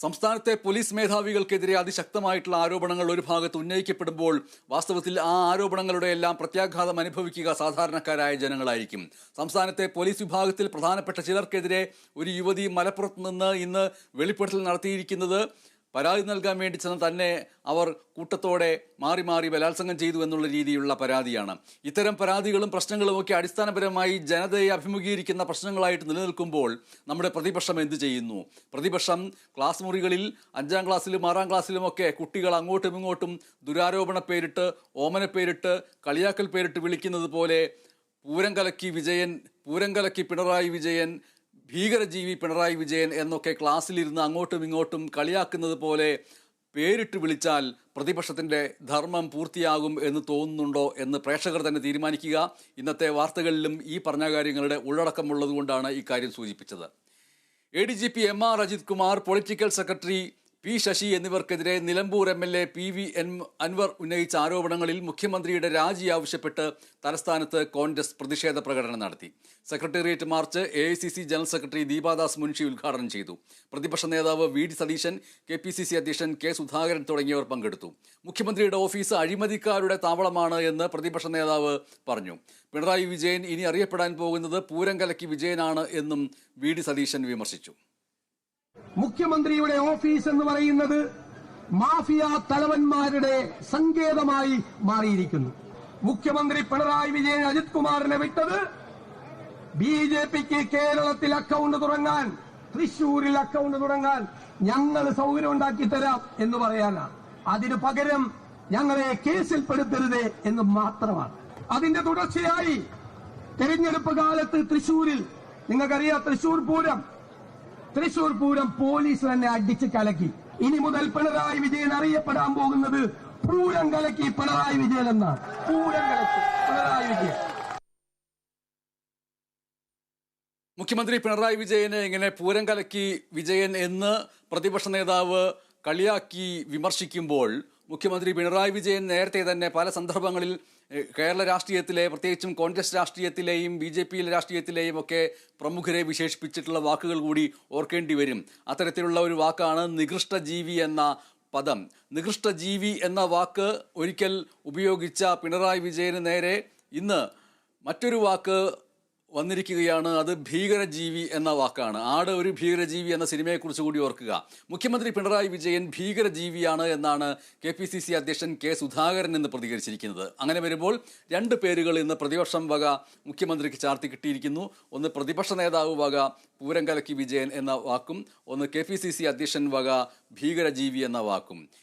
സംസ്ഥാനത്തെ പോലീസ് മേധാവികൾക്കെതിരെ അതിശക്തമായിട്ടുള്ള ആരോപണങ്ങൾ ഒരു ഭാഗത്ത് ഉന്നയിക്കപ്പെടുമ്പോൾ വാസ്തവത്തിൽ ആ ആരോപണങ്ങളുടെ എല്ലാം പ്രത്യാഘാതം അനുഭവിക്കുക സാധാരണക്കാരായ ജനങ്ങളായിരിക്കും. സംസ്ഥാനത്തെ പോലീസ് വിഭാഗത്തിൽ പ്രധാനപ്പെട്ട ചിലർക്കെതിരെ ഒരു യുവതി മലപ്പുറത്ത് നിന്ന് ഇന്ന് വെളിപ്പെടുത്തൽ നടത്തിയിരിക്കുന്നത് പരാതി നൽകാൻ വേണ്ടി ചെന്ന് തന്നെ അവർ കൂട്ടത്തോടെ മാറി മാറി ബലാത്സംഗം ചെയ്തു എന്നുള്ള രീതിയിലുള്ള പരാതിയാണ്. ഇത്തരം പരാതികളും പ്രശ്നങ്ങളും ഒക്കെ അടിസ്ഥാനപരമായി ജനതയെ അഭിമുഖീകരിക്കുന്ന പ്രശ്നങ്ങളായിട്ട് നിലനിൽക്കുമ്പോൾ നമ്മുടെ പ്രതിപക്ഷം എന്ത് ചെയ്യുന്നു? പ്രതിപക്ഷം ക്ലാസ് മുറികളിൽ അഞ്ചാം ക്ലാസ്സിലും ആറാം ക്ലാസ്സിലും ഒക്കെ കുട്ടികൾ അങ്ങോട്ടും ഇങ്ങോട്ടും ദുരാരോപണ പേരിട്ട് ഓമന പേരിട്ട് കളിയാക്കൽ പേരിട്ട് വിളിക്കുന്നത് പോലെ പൂരം കലക്കി വിജയൻ പൂരം കലക്കി പിണറായി വിജയൻ ഭീകരജീവി പിണറായി വിജയൻ എന്നൊക്കെ ക്ലാസ്സിലിരുന്ന് അങ്ങോട്ടും ഇങ്ങോട്ടും കളിയാക്കുന്നത് പോലെ പേരിട്ട് വിളിച്ചാൽ പ്രതിപക്ഷത്തിന്റെ ധർമ്മം പൂർത്തിയാകും എന്ന് തോന്നുന്നുണ്ടോ എന്ന് പ്രേക്ഷകർ തന്നെ തീരുമാനിക്കുക. ഇന്നത്തെ വാർത്തകളിലും ഈ പറഞ്ഞ കാര്യങ്ങളുടെ ഉള്ളടക്കമുള്ളതുകൊണ്ടാണ് ഇക്കാര്യം കാര്യം സൂചിപ്പിച്ചത്. A D G P M R Ajith Kumar political secretary P Sasi എന്നിവർക്കെതിരെ Nilambur M L A P V N Anvar ഉന്നയിച്ച ആരോപണങ്ങളിൽ മുഖ്യമന്ത്രിയുടെ രാജി ആവശ്യപ്പെട്ട് തലസ്ഥാനത്ത് കോൺഗ്രസ് പ്രതിഷേധ പ്രകടനം നടത്തി. Secretariat March A general secretary Deepa Das Munshi ഉദ്ഘാടനം ചെയ്തു. പ്രതിപക്ഷ നേതാവ് V D Satheesan K P C C അധ്യക്ഷൻ കെ സുധാകരൻ തുടങ്ങിയവർ പങ്കെടുത്തു. മുഖ്യമന്ത്രിയുടെ ഓഫീസ് അഴിമതിക്കാരുടെ താവളമാണ് എന്ന് പ്രതിപക്ഷ നേതാവ് പറഞ്ഞു. പിണറായി വിജയൻ ഇനി അറിയപ്പെടാൻ പോകുന്നത് പൂരം കലക്കി വിജയനാണ് എന്നും വി ഡി സതീശൻ വിമർശിച്ചു. മുഖ്യമന്ത്രിയുടെ ഓഫീസ് എന്ന് പറയുന്നത് മാഫിയ തലവന്മാരുടെ സങ്കേതമായി മാറിയിരിക്കുന്നു. മുഖ്യമന്ത്രി പിണറായി വിജയൻ അജിത് കുമാറിനെ വിട്ടത് ബി ജെ പിക്ക് കേരളത്തിൽ അക്കൗണ്ട് തുടങ്ങാൻ തൃശൂരിൽ അക്കൗണ്ട് തുടങ്ങാൻ ഞങ്ങൾ സൗകര്യം ഉണ്ടാക്കി തരാം എന്ന് പറയാനാണ് അതിനു പകരം ഞങ്ങളെ കേസിൽപ്പെടുത്തരുത് എന്ന് മാത്രമാണ്. അതിന്റെ തുടർച്ചയായി തെരഞ്ഞെടുപ്പ് കാലത്ത് തൃശൂരിൽ നിങ്ങൾക്കറിയാം തൃശൂർ പൂരം തൃശൂർ പൂരം പോലീസ് തന്നെ അടിച്ച് കലക്കി. ഇനി മുതൽ പിണറായി വിജയൻ അറിയപ്പെടാൻ പോകുന്നത് പൂരം കലക്കി പിണറായി വിജയൻ എന്നാണ്. പൂരം കലക്കി പിണറായി വിജയൻ. മുഖ്യമന്ത്രി പിണറായി വിജയനെ ഇങ്ങനെ പൂരം കലക്കി വിജയൻ എന്ന് പ്രതിപക്ഷ നേതാവ് കളിയാക്കി വിമർശിക്കുമ്പോൾ മുഖ്യമന്ത്രി പിണറായി വിജയൻ നേരത്തെ തന്നെ പല സന്ദർഭങ്ങളിൽ കേരള രാഷ്ട്രീയത്തിലെ പ്രത്യേകിച്ചും കോൺഗ്രസ് രാഷ്ട്രീയത്തിലെയും ബി ജെ പിയിലെ രാഷ്ട്രീയത്തിലെയും ഒക്കെ പ്രമുഖരെ വിശേഷിപ്പിച്ചിട്ടുള്ള വാക്കുകൾ കൂടി ഓർക്കേണ്ടി വരും. അത്തരത്തിലുള്ള ഒരു വാക്കാണ് നികൃഷ്ടജീവി എന്ന പദം. നികൃഷ്ടജീവി എന്ന വാക്ക് ഒരിക്കൽ ഉപയോഗിച്ച പിണറായി വിജയന് നേരെ ഇന്ന് മറ്റൊരു വാക്ക് വന്നിരിക്കുകയാണ്. അത് ഭീകരജീവി എന്ന വാക്കാണ്. ആട് ഒരു ഭീകരജീവി എന്ന സിനിമയെക്കുറിച്ച് കൂടി ഓർക്കുക. മുഖ്യമന്ത്രി പിണറായി വിജയൻ ഭീകരജീവിയാണ് എന്നാണ് കെ പി സി സി അധ്യക്ഷൻ കെ സുധാകരൻ എന്ന് പ്രതികരിച്ചിരിക്കുന്നത്. അങ്ങനെ വരുമ്പോൾ രണ്ട് പേരുകൾ ഇന്ന് പ്രതിപക്ഷം വക മുഖ്യമന്ത്രിക്ക് ചാർത്തി കിട്ടിയിരിക്കുന്നു. ഒന്ന് പ്രതിപക്ഷ നേതാവ് വക പൂരം കലക്കി വിജയൻ എന്ന വാക്കും ഒന്ന് കെ പി സി സി അധ്യക്ഷൻ വക ഭീകരജീവി എന്ന വാക്കും.